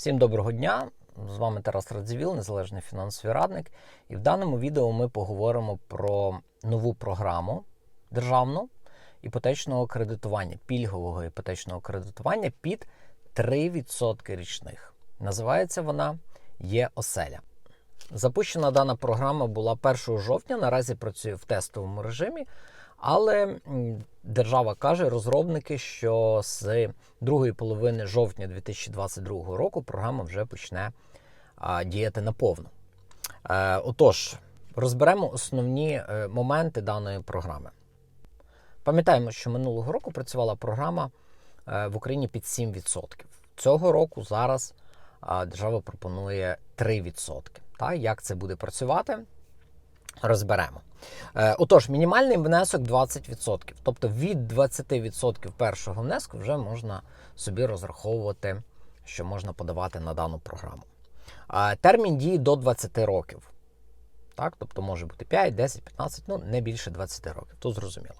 Всім доброго дня! З вами Тарас Радзивіл, незалежний фінансовий радник. І в даному відео ми поговоримо про нову програму державну іпотечного кредитування, пільгового іпотечного кредитування під 3% річних. Називається вона Є оселя. Запущена дана програма була 1 жовтня. Наразі працює в тестовому режимі. Але держава каже, розробники, що з другої половини жовтня 2022 року програма вже почне діяти наповну. Е, отож, розберемо основні е, моменти даної програми. Пам'ятаємо, що минулого року працювала програма е, в Україні під 7%. Цього року зараз держава пропонує 3%. Та, як це буде працювати? Розберемо. Е, Отож, мінімальний внесок 20%. Тобто від 20% першого внеску вже можна собі розраховувати, що можна подавати на дану програму. Термін дії до 20 років. Так? Тобто може бути 5, 10, 15, ну не більше 20 років. Тут зрозуміло.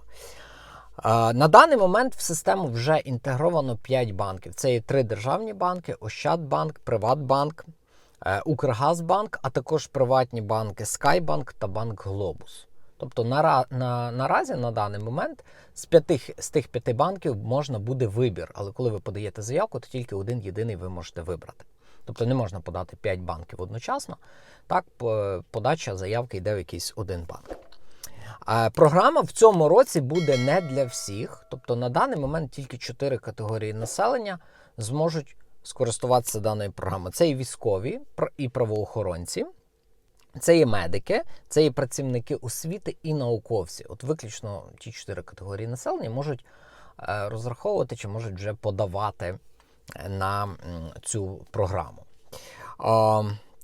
На даний момент в систему вже інтегровано 5 банків. Це є три державні банки: Ощадбанк, Приватбанк, е, Укргазбанк, а також приватні банки Скайбанк та Банк Глобус. Тобто на, на, наразі на даний момент з, п'яти, з тих п'яти банків можна буде вибір, але коли ви подаєте заявку, то тільки один єдиний ви можете вибрати. Тобто не можна подати 5 банків одночасно. Так, подача заявки йде в якийсь один банк. Програма в цьому році буде не для всіх. Тобто на даний момент тільки 4 категорії населення зможуть скористуватися даною програмою. Це і військові, і правоохоронці, це і медики, це і працівники освіти і науковці. От виключно ті 4 категорії населення можуть е, розраховувати чи можуть вже подавати е, на цю програму.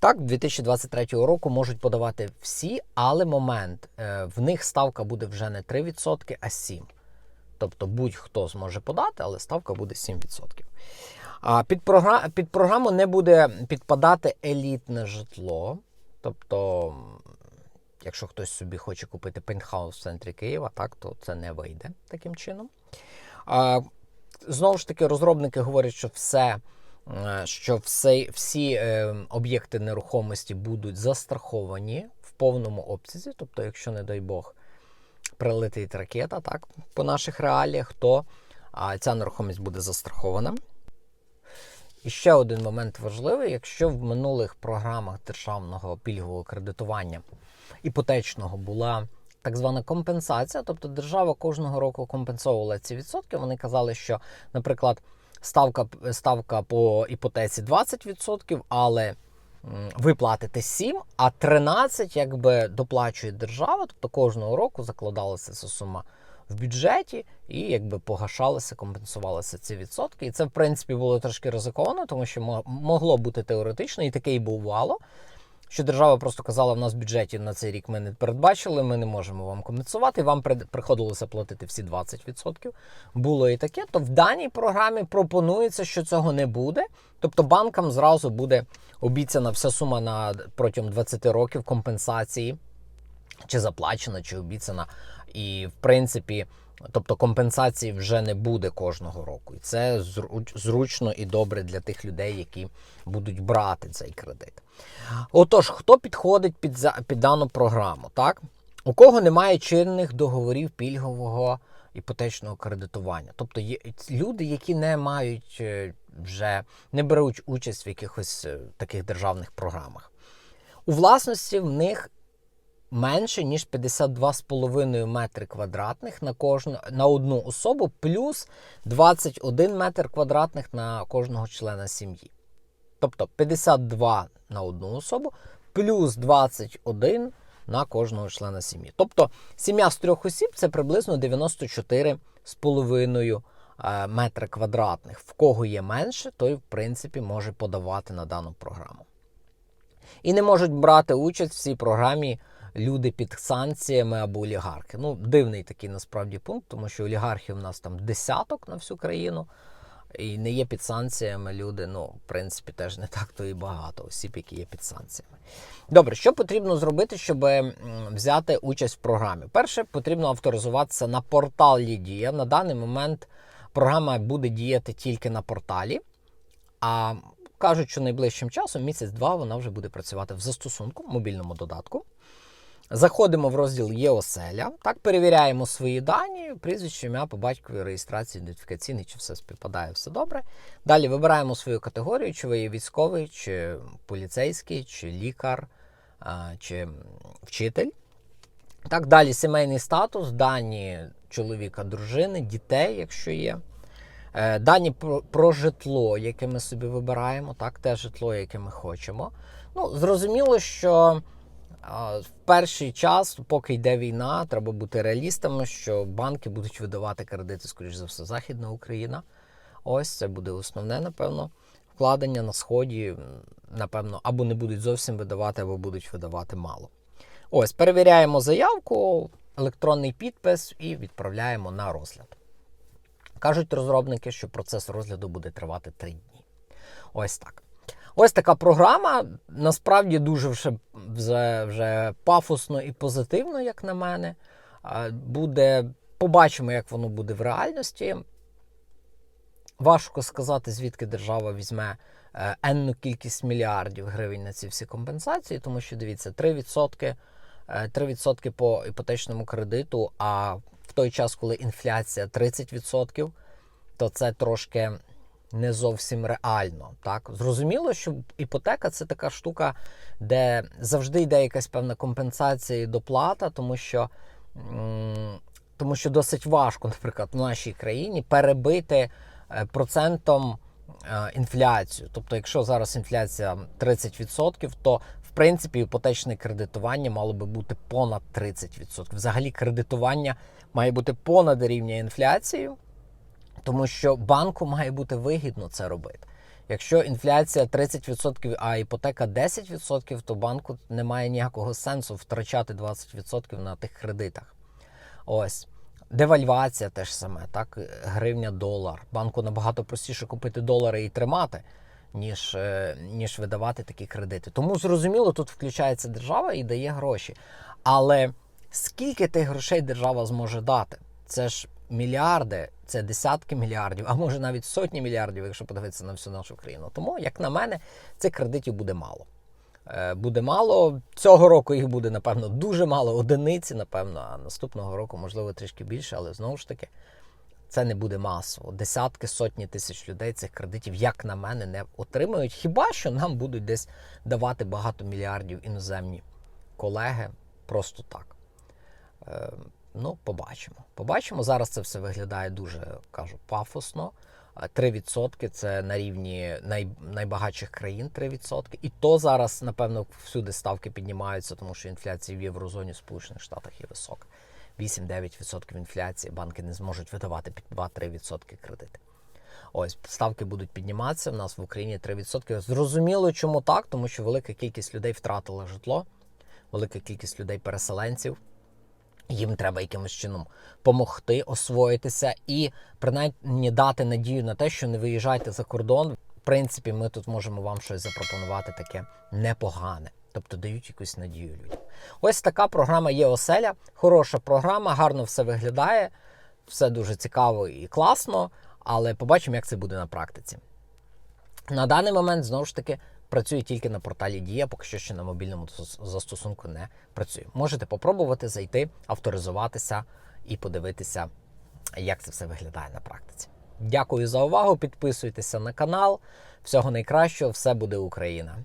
Так, 2023 року можуть подавати всі, але момент е, в них ставка буде вже не 3%, а 7%. Тобто будь-хто зможе подати, але ставка буде 7%. А під програму не буде підпадати елітне житло. Тобто, якщо хтось собі хоче купити пентхаус в центрі Києва, так, то це не вийде таким чином. А, знову ж таки, розробники говорять, що все. Що все, всі е, об'єкти нерухомості будуть застраховані в повному обсязі. Тобто, якщо, не дай Бог, прилетить ракета, так, по наших реаліях, то а, ця нерухомість буде застрахована. І ще один момент важливий: якщо в минулих програмах державного пільгового кредитування іпотечного була так звана компенсація, тобто держава кожного року компенсовувала ці відсотки, вони казали, що, наприклад, ставка, ставка по іпотеці 20%, але ви платите 7, а 13 якби доплачує держава, тобто кожного року закладалася ця сума в бюджеті і якби погашалися, компенсувалися ці відсотки. І це, в принципі, було трошки ризиковано, тому що мо- могло бути теоретично, і таке і бувало. Що держава просто казала, в нас в бюджеті на цей рік ми не передбачили, ми не можемо вам компенсувати. Вам приходилося платити всі 20%. Було і таке. То в даній програмі пропонується, що цього не буде. Тобто банкам зразу буде обіцяна вся сума на протягом 20 років компенсації, чи заплачена, чи обіцяна. І в принципі, тобто компенсації вже не буде кожного року. І це зручно і добре для тих людей, які будуть брати цей кредит. Отож, хто підходить під, за- під дану програму? Так? У кого немає чинних договорів пільгового іпотечного кредитування?Тобто є люди, які не мають е, вже не беруть участь в якихось е, таких державних програмах. У власності в них менше, ніж 52,5 метри квадратних на кожну на одну особу, плюс 21 метр квадратних на кожного члена сім'ї. Тобто 52 на одну особу, плюс 21 на кожного члена сім'ї. Тобто сім'я з трьох осіб це приблизно 94,5 е, метри квадратних. В кого є менше, той, в принципі, може подавати на дану програму. І не можуть брати участь в цій програмі люди під санкціями або олігархи. Ну, дивний такий насправді пункт, тому що олігархів у нас там десяток на всю країну. І не є під санкціями люди, ну, в принципі, теж не так то і багато осіб, які є під санкціями. Добре, що потрібно зробити, щоб взяти участь в програмі? Перше, потрібно авторизуватися на порталі Дія. На даний момент програма буде діяти тільки на порталі. А кажуть, що найближчим часом, місяць-два, вона вже буде працювати в застосунку, в мобільному додатку. Заходимо в розділ Є оселя, так перевіряємо свої дані, прізвище, ім'я по батькові, реєстрації, ідентифікаційний, чи все співпадає, все добре. Далі вибираємо свою категорію, чи ви є військовий, чи поліцейський, чи лікар, чи вчитель. Так, далі сімейний статус, дані чоловіка, дружини, дітей, якщо є. Е, Дані про, про житло, яке ми собі вибираємо, так, те житло, яке ми хочемо. Ну, зрозуміло, що в перший час, поки йде війна, треба бути реалістами, що банки будуть видавати кредити, скоріш за все, Західна Україна. Ось це буде основне, напевно, вкладення на сході, напевно, або не будуть зовсім видавати, або будуть видавати мало. Ось, перевіряємо заявку, електронний підпис і відправляємо на розгляд. Кажуть розробники, що процес розгляду буде тривати 3 дні. Ось так. Ось така програма. Насправді дуже вже, вже, вже пафосно і позитивно, як на мене. Буде, побачимо, як воно буде в реальності. Важко сказати, звідки держава візьме е, енну кількість мільярдів гривень на ці всі компенсації, тому що дивіться, 3%, е, 3% по іпотечному кредиту, а в той час, коли інфляція 30%, то це трошки не зовсім реально. Так? Зрозуміло, що іпотека це така штука, де завжди йде якась певна компенсація і доплата, тому що, тому що досить важко, наприклад, в нашій країні перебити е, процентом е, інфляцію. Тобто, якщо зараз інфляція 30%, то в принципі іпотечне кредитування мало би бути понад 30%. Взагалі кредитування має бути понад рівня інфляції, тому що банку має бути вигідно це робити. Якщо інфляція 30%, а іпотека 10%, то банку немає ніякого сенсу втрачати 20% на тих кредитах. Ось. Девальвація теж саме, так, гривня долар. Банку набагато простіше купити долари і тримати, ніж, е, ніж видавати такі кредити. Тому зрозуміло, тут включається держава і дає гроші. Але скільки тих грошей держава зможе дати? Це ж мільярди, це десятки мільярдів, а може навіть сотні мільярдів, якщо подивитися на всю нашу країну. Тому, як на мене, цих кредитів буде мало. Е, Буде мало. Цього року їх буде, напевно, дуже мало, одиниці, напевно, а наступного року, можливо, трішки більше, але знову ж таки, це не буде масово. Десятки, сотні тисяч людей цих кредитів, як на мене, не отримають. Хіба що нам будуть десь давати багато мільярдів іноземні колеги просто так. Ну, побачимо. Побачимо. Зараз це все виглядає дуже кажу пафосно. А 3% це на рівні най, найбагатших країн 3%. І то зараз, напевно, всюди ставки піднімаються, тому що інфляція в Єврозоні в Сполучених Штатах є висока. 8-9% інфляції, банки не зможуть видавати під 2-3% кредити. Ось ставки будуть підніматися. В нас в Україні 3%. Зрозуміло, чому так, тому що велика кількість людей втратила житло, велика кількість людей переселенців. Їм треба якимось чином допомогти освоїтися і принаймні дати надію на те, що не виїжджайте за кордон. В принципі, ми тут можемо вам щось запропонувати таке непогане. Тобто дають якусь надію людям. Ось така програма є оселя. Хороша програма, гарно все виглядає, все дуже цікаво і класно, але побачимо, як це буде на практиці. На даний момент знову ж таки працює тільки на порталі Дія, поки що ще на мобільному застосунку не працює. Можете попробувати зайти, авторизуватися і подивитися, як це все виглядає на практиці. Дякую за увагу. Підписуйтеся на канал. Всього найкращого, все буде Україна!